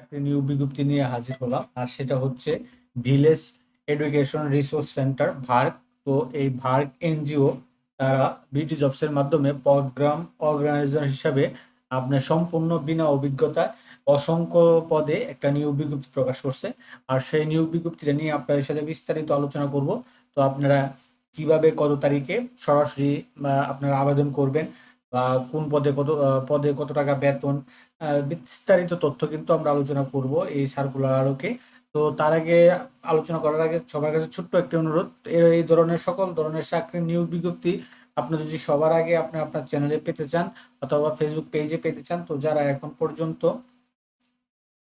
একটি নিয়োগ বিজ্ঞপ্তি নিয়ে হাজির হলাম। আর সেটা হচ্ছে village education resource centre, VERC. তো এই ভার্ক এনজিও তারা বিটি জবসের মাধ্যমে প্রোগ্রাম অর্গানাইজার হিসাবে আপনার সম্পূর্ণ বিনা অভিজ্ঞতা অসংখ্য পদে একটা নিয়োগ বিজ্ঞপ্তি প্রকাশ করছে। আর সেই নিয়োগ বিজ্ঞপ্তিটা নিয়ে আপনাদের সাথে বিস্তারিত আলোচনা করব। তো আপনারা কীভাবে কত তারিখে সরাসরি আপনারা আবেদন করবেন বা কোন পদে কত পদে কত টাকা বেতন বিস্তারিত তথ্য কিন্তু আমরা আলোচনা করব এই সার্কুলার আলোকে। তো তার আগে আলোচনা করার আগে সবার কাছে ছোট্ট একটি অনুরোধ এই ধরনের সকল ধরনের চাকরি নিয়োগ বিজ্ঞপ্তি আপনি যদি সবার আগে আপনি আপনার চ্যানেলে পেতে চান অথবা ফেসবুক পেজে পেতে চান, তো যারা এখন পর্যন্ত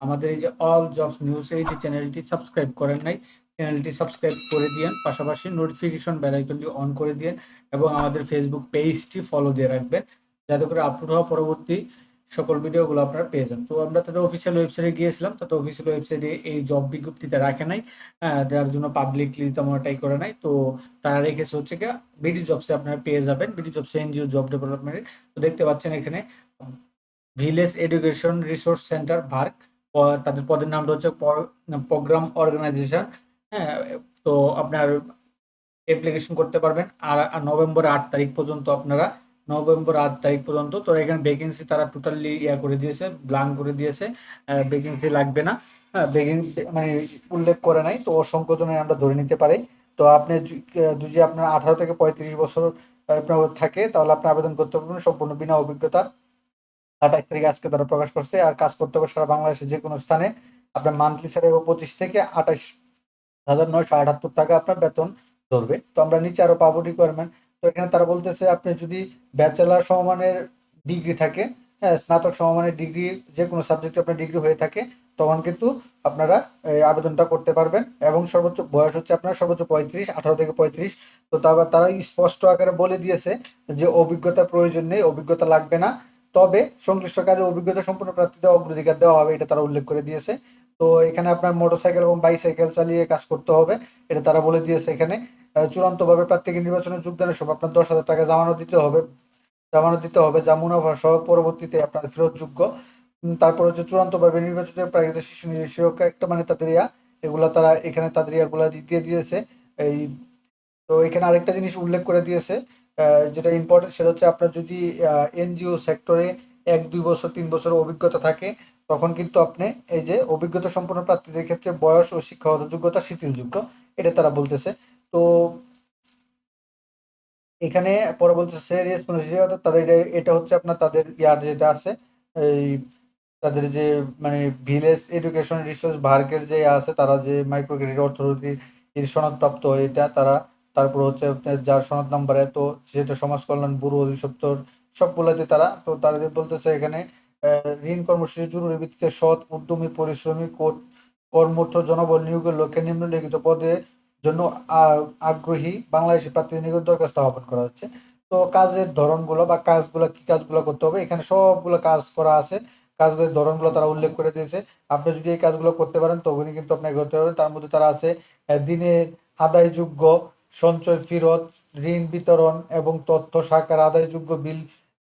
আমাদের এই যে অল জবস নিউজ এই যে চ্যানেলটি সাবস্ক্রাইব করেন নাই চ্যানেলটি সাবস্ক্রাইব করে দিয়েন, পাশাপাশি নোটিফিকেশন বেল আইকনটি অন করে দিয়েন এবং আমাদের ফেসবুক পেজটি ফলো দিয়ে রাখবেন, যাতে করে আপলোড হওয়া পরবর্তী সকল ভিডিওগুলো আপনারা পেয়ে যান। তো আমরা তাদের অফিসিয়াল ওয়েবসাইটে গিয়েছিলাম, তাতে অফিসিয়াল ওয়েবসাইটে এই জব বিজ্ঞপ্তিতে রাখে নাই দেওয়ার জন্য পাবলিকলি তেমন এটাই করে নাই। তো তারা রেখেছে হচ্ছে কি বিডি জবসে আপনারা পেয়ে যাবেন বিডি জবসে এনজিও জব ডেভেলপমেন্ট তো দেখতে পাচ্ছেন এখানে village education resource centre VERC তাদের পদের নামটা হচ্ছে প্রোগ্রাম অর্গানাইজেশন হ্যাঁ তো আপনার অ্যাপ্লিকেশন করতে পারবেন। আর নভেম্বর আট তারিখ পর্যন্ত আপনারা, নভেম্বর আট তারিখ পর্যন্ত তো এখানে ভ্যাকেন্সি তারা টোটালি ইয়া করে দিয়েছে ব্লাঙ্ক করে দিয়েছে ভ্যাকেন্সি লাগবে না। হ্যাঁ ভ্যাকেন্সি মানে উল্লেখ করে নাই, তো অসংখ্য আমরা ধরে নিতে পারি। তো আপনি যদি আপনার আঠারো থেকে পঁয়ত্রিশ বছর আপনার থাকে, তাহলে আপনি আবেদন করতে পারবেন সম্পূর্ণ বিনা অভিজ্ঞতা। আঠাশ তারিখ আজকে তারা প্রকাশ করছে। আর কাজ করতে হবে সারা বাংলাদেশের যে কোনো স্থানে। আপনার মান্থলি স্যালারি পঁচিশ থেকে আঠাশ হাজার নয়শো আটাত্তর টাকা আপনার বেতন ধরবে। তো আমরা নিচে আরও পাবো রিকোয়ারমেন্ট তো এখানে তারা বলতেছে, আপনি যদি ব্যাচেলার সমমানের ডিগ্রি থাকে হ্যাঁ স্নাতক সমমানের ডিগ্রি যে কোনো সাবজেক্টে আপনার ডিগ্রি হয়ে থাকে, তখন কিন্তু আপনারা আবেদনটা করতে পারবেন। এবং সর্বোচ্চ বয়স হচ্ছে আপনার সর্বোচ্চ পঁয়ত্রিশ, আঠারো থেকে পঁয়ত্রিশ। তো তারা স্পষ্ট আকারে বলে দিয়েছে যে অভিজ্ঞতা প্রয়োজন নেই, অভিজ্ঞতা লাগবে না। তবে সংশ্লিষ্ট কাজে অভিজ্ঞতা সম্পন্ন প্রার্থীদের অগ্রাধিকার দেওয়া হবে, এটা তারা উল্লেখ করে দিয়েছে। তো এখানে আপনার মোটরসাইকেল এবং বাইসাইকেল চালিয়ে কাজ করতে হবে, এটা তারা বলে দিয়েছে এখানে। চূড়ান্তভাবে প্রার্থীকে নির্বাচনে যোগদানের সময় আপনার দশ হাজার টাকা জামানত দিতে হবে, জামানত দিতে হবে, যা মুনাফা সহ পরবর্তীতে আপনার ফেরতযোগ্য। তারপর হচ্ছে চূড়ান্তভাবে নির্বাচিত প্রাকৃতিক শিশু নির্দেশক, একটা মানে তাদের ইয়া, এগুলা তারা এখানে তাদের ইয়াগুলা দিয়ে দিয়েছে। এই, তো এখানে আরেকটা জিনিস উল্লেখ করে দিয়েছে যেটা ইম্পর্টেন্ট সেটা হচ্ছে আপনার যদি এনজিও সেক্টরে এক, দুই বছর, তিন বছর অভিজ্ঞতা থাকে, তখন কিন্তু আপনি এই যে অভিজ্ঞতা সম্পন্ন প্রার্থীদের ক্ষেত্রে বয়স ও শিক্ষাগত যোগ্যতা শিথিলযোগ্য এটা তারা বলতেছে। তো এখানে পরে বলতেছে রেসপন্সিবিলিটি তাদের, এটা- হচ্ছে আপনার তাদের ইয়ার যেটা আছে, এই তাদের যে মানে ভিলেজ এডুকেশন রিসোর্স ভার্কের যে আছে, তারা যে মাইক্রো ক্রেডিট অর্থনীতি এর সনদপ্রাপ্ত, এটা তারা তারপর হচ্ছে আপনার যার সনদ নাম্বার এত সেটা সমাজ কল্যাণ ব্যুরো অধিদপ্তর, সবগুলোতে তারা, তো তাদের বলতেছে এখানে ঋণ কর্মসূচি জরুরি ভিত্তিতে সৎ, উদ্যমী, পরিশ্রমী কর্মঠ জনবল নিয়োগের লক্ষ্যে নিম্নলিখিত পদের জন্য আগ্রহী বাংলাদেশি প্রার্থীদের নিকট দরখাস্ত আহ্বান করা হচ্ছে। তো কাজের ধরনগুলো বা কাজগুলো, কি কাজগুলো করতে হবে, এখানে সবগুলো কাজ করা আছে। কাজগুলোর ধরনগুলো তারা উল্লেখ করে দিয়েছে। আপনি যদি এই কাজগুলো করতে পারেন, তখনই কিন্তু আপনাকে করতে পারবেন তার মধ্যে তারা আছে দিনের আদায়যোগ্য সঞ্চয়, ফেরত, ঋণ বিতরণ এবং তথ্য শাখার আদায়যোগ্য বিল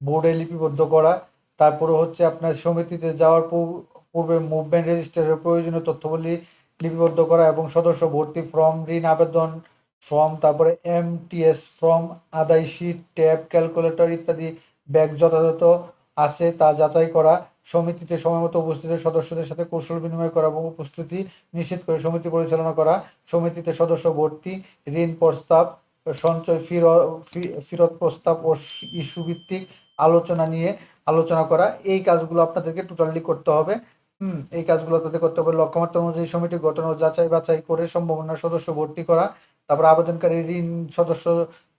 বোর্ডে লিপিবদ্ধ করা। তারপরে হচ্ছে আপনার সমিতিতে যাওয়ার পূর- পূর্বে মুভমেন্ট রেজিস্টারের প্রয়োজনীয় তথ্যগুলি লিপিবদ্ধ করা এবং সদস্য ভর্তি ফর্ম, ঋণ আবেদন ফর্ম, তারপরে এম এমটিএস ফর্ম, আদায় শীট, ট্যাব, ক্যালকুলেটর ইত্যাদি ব্যাগ যথাযথ আছে তা যাচাই করা। সমিতিতে সময়মতো উপস্থিত সদস্যদের সাথে কৌশল বিনিময় করা এবং উপস্থিতি নিশ্চিত করে সমিতি পরিচালনা করা। সমিতিতে সদস্য ভর্তি, ঋণ প্রস্তাব, সঞ্চয় ফেরত প্রস্তাব ও ইস্যু ভিত্তিক আলোচনা নিয়ে আলোচনা করা। এই কাজগুলো আপনাদেরকে টোটালি করতে হবে। হুম, এই কাজগুলো তাদের করতে হবে। লক্ষ্যমাত্রা অনুযায়ী সমিতি গঠন ও যাচাই বাছাই করে সম্ভাবনা সদস্য ভর্তি করা। তারপর আবেদনকারী ঋণ সদস্য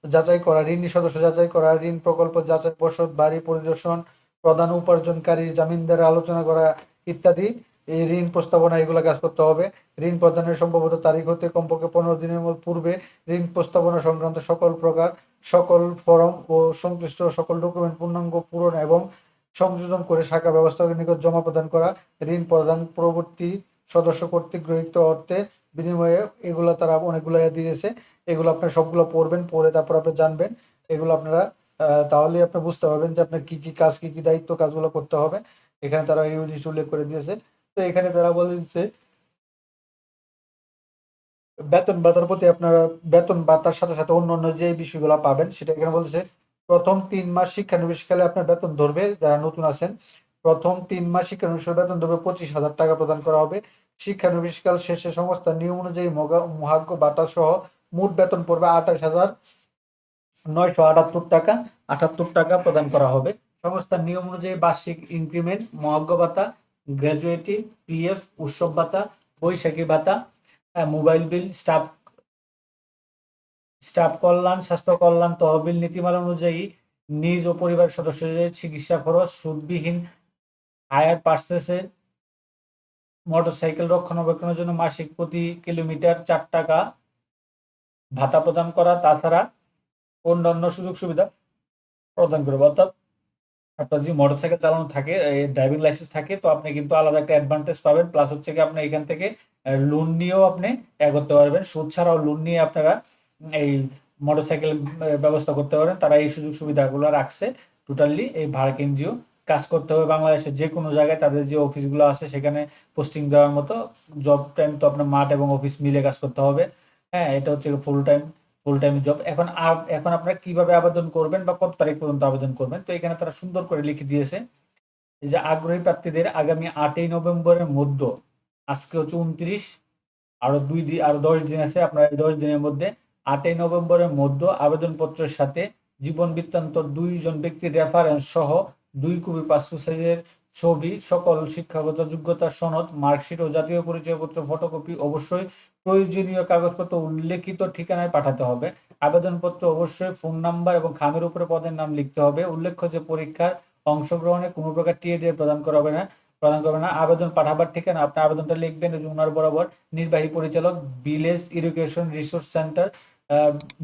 যাচাই করা, ঋণী সদস্য যাচাই করা, ঋণ প্রকল্প যাচাই পর্ষদ বাড়ি পরিদর্শন প্রধান উপার্জনকারী জামিনদার আলোচনা করা ইত্যাদি, এই ঋণ প্রস্তাবনা এগুলো কাজ করতে হবে। ঋণ প্রদানের সম্ভবত তারিখ হতে কমপক্ষে পনেরো দিনের পূর্বে ঋণ প্রস্তাবনা সংক্রান্ত সকল প্রকার, সকল ফরম ও সংশ্লিষ্ট সকল ডকুমেন্ট পূর্ণাঙ্গ, পূরণ এবং সংশোধন করে শাখা ব্যবস্থাপকের নিকট জমা প্রদান করা, ঋণ প্রদান পরবর্তী সদস্য কর্তৃক গৃহীত অর্থে বিনিময়ে এগুলো তারা অনেকগুলো দিয়েছে। এগুলো আপনার সবগুলো পড়বেন, পড়ে তারপর আপনি জানবেন। এগুলো আপনারা তাহলে আপনি বুঝতে পারবেন যে আপনার কি কি কাজ, কি কি দায়িত্ব কাজগুলো করতে হবে। এখানে তারা এই জিনিস উল্লেখ করে দিয়েছে। তো এখানে তারা বলে দিচ্ছে, বেতন ভাতার প্রতি আপনারা বেতন ভাতার সাথে সাথে অন্যান্য যে বিষয়গুলো পাবেন, সেটা এখানে বলছে প্রথম তিন মাস শিক্ষানবিশকালে আপনার বেতন ধরবে, যারা নতুন আছেন, প্রথম তিন মাস শিক্ষানবিশকাল বেতন ধরবে পঁচিশ হাজার টাকা প্রদান করা হবে। শিক্ষানবিশকাল শেষে সমস্ত নিয়ম অনুযায়ী মহাজ্ঞ ভাতা সহ মোট বেতন পড়বে আঠাশ হাজার। নয়শো আটাত্তর টাকা আটাত্তর টাকা প্রদান করা হবে। সমস্ত নিয়ম অনুযায়ী বার্ষিক ইনক্রিমেন্ট, মহাজ্ঞ ভাতা, গ্র্যাজুয়েটি, পিএফ, উৎসব ভাতা, বৈশাখী ভাতা মোবাইল বিল, স্টাফ স্টাফ কল্যাণ, স্বাস্থ্য কল্যাণ, তহবিল, নীতিমালা অনুযায়ী নিজ ও পরিবার সদস্যদের চিকিৎসা খরচ, সুদবিহীন হায়ার পার্সেসের মোটরসাইকেল রক্ষণাবেক্ষণের জন্য মাসিক প্রতি কিলোমিটার চার টাকা ভাতা প্রদান করা। তাছাড়া অন্যান্য সুযোগ সুবিধা প্রদান করবে অর্থাৎ আপনার যদি মোটরসাইকেল চালানো থাকে ড্রাইভিং লাইসেন্স থাকে, তো আপনি কিন্তু আলাদা একটা অ্যাডভান্টেজ পাবেন। প্লাস হচ্ছে কি আপনি এখান থেকে লোন নিয়েও আপনি এ করতে পারবেন। সুদ ছাড়াও লোন নিয়ে আপনারা এই মোটরসাইকেল ব্যবস্থা করতে পারেন। তারা এই সুযোগ সুবিধাগুলো রাখছে। টোটালি এই ভারত এনজিও কাজ করতে হবে। বাংলাদেশের যে কোনো জায়গায় তাদের যে অফিসগুলো আছে, সেখানে পোস্টিং দেওয়ার মতো জব টাইম তো আপনার মাঠ এবং অফিস মিলে কাজ করতে হবে। হ্যাঁ এটা হচ্ছে full time full time job এখন এখন আপনারা কীভাবে আবেদন করবেন বা কত তারিখ পর্যন্ত আবেদন করবেন, তো এখানে তারা সুন্দর করে লিখে দিয়েছে যে আগ্রহী প্রার্থীদের আগামী আটই নভেম্বরের মধ্যে, আজকে হচ্ছে উনত্রিশ, আরও দুই দিন আরও দশ দিন আছে, আপনার এই দশ দিনের মধ্যে আটই নভেম্বরের মধ্যে আবেদনপত্রের সাথে জীবন বৃত্তান্ত দুইজন ব্যক্তির রেফারেন্স সহ দুই কপি পাসপোর্ট সাইজের ছবি, সকল শিক্ষাগত যোগ্যতা, সনদ, মার্কশিট ও জাতীয় পরিচয়পত্র, ফটোকপি অবশ্যই প্রয়োজনীয় কাগজপত্র উল্লেখিত ঠিকানায় পাঠাতে হবে। আবেদনপত্র অবশ্যই ফোন নাম্বার এবং খামের উপরে পদের নাম লিখতে হবে। উল্লেখ্য যে পরীক্ষার অংশগ্রহণে কোনো প্রকার টিএ দিয়ে প্রদান করা হবে না। প্রদান করবে না। আবেদন পাঠাবার ঠিকানা, আপনি আবেদনটা লিখবেন এবং ওনার বরাবর নির্বাহী পরিচালক, ভিলেজ ইরিগেশন রিসোর্স সেন্টার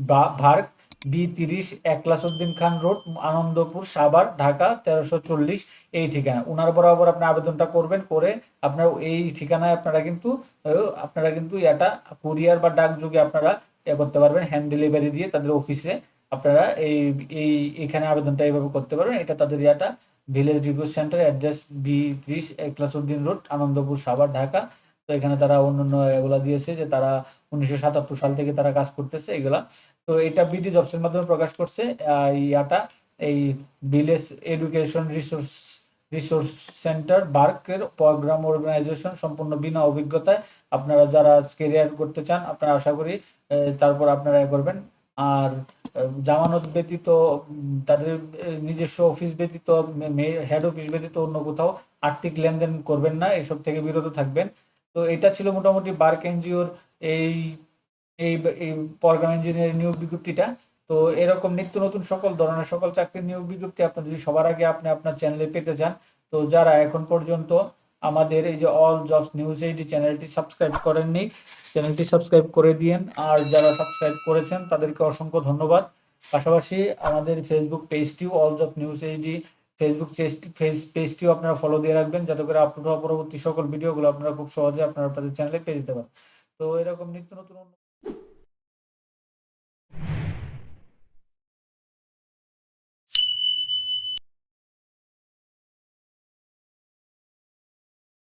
বা, ভার্ক বি তিরিশ, একলাসউদ্দিন খান রোড, আনন্দপুর, সাভার, ঢাকা, তেরোশো চল্লিশ, এই ঠিকানা। ওনার বরাবর আপনি আবেদনটা করবেন, করে আপনার এই ঠিকানায় আপনারা কিন্তু আপনারা কিন্তু এটা কুরিয়ার বা ডাকযোগে আপনারা করতে পারবেন হ্যান্ড ডেলিভারি দিয়ে তাদের অফিসে আপনারা এই এই, এখানে আবেদনটা এইভাবে করতে পারবেন। এটা তাদের ইয়াটা village request centre address B ত্রিশ, একলাসউদ্দিন রোড, আনন্দপুর, সাভার, ঢাকা। তো এখানে তারা অন্যান্য এগুলা দিয়েছে যে তারা উনিশশো সাতাত্তর সাল থেকে তারা কাজ করতেছে এগুলা। তো এটা বিডি জবসের মাধ্যমে প্রকাশ করছে ইয়াটা এই village education resource resource centre, বার্কের programme organisation সম্পূর্ণ বিনা অভিজ্ঞতায় আপনারা যারা কেরিয়ার করতে চান, আপনারা আশা করি তারপর আপনারা করবেন। আর জামানত ব্যতীত তাদের নিজস্ব অফিস ব্যতীত হেড অফিস ব্যতীত অন্য কোথাও আর্থিক লেনদেন করবেন না, এসব থেকে বিরত থাকবেন। তো এটা ছিল মোটামুটি বার্ক এনজিওর এই এই প্রোগ্রাম ইঞ্জিনিয়ারিং নিয়োগ বিজ্ঞপ্তিটা। তো এরকম নিত্য নতুন সকল ধরনের সকল চাকরির নিয়োগ বিজ্ঞপ্তি আপনি যদি সবার আগে আপনি আপনার চ্যানেলে পেতে চান, তো যারা এখন পর্যন্ত আমাদের এই যে অল জবস নিউজ এইটি চ্যানেলটি সাবস্ক্রাইব করেননি চ্যানেলটি সাবস্ক্রাইব করে দিয়েন। আর যারা সাবস্ক্রাইব করেছেন, তাদেরকে অসংখ্য ধন্যবাদ। পাশাপাশি আমাদের ফেসবুক পেজটিও অল জব নিউজ এইটি ফেসবুক ফেস পেজটিও আপনারা ফলো দিয়ে রাখবেন যাতে করে আপলোড হওয়া পরবর্তী সকল ভিডিওগুলো আপনারা খুব সহজে আপনারা আপনাদের চ্যানেলে পেয়ে যেতে পারেন। তো এরকম নিত্য নতুন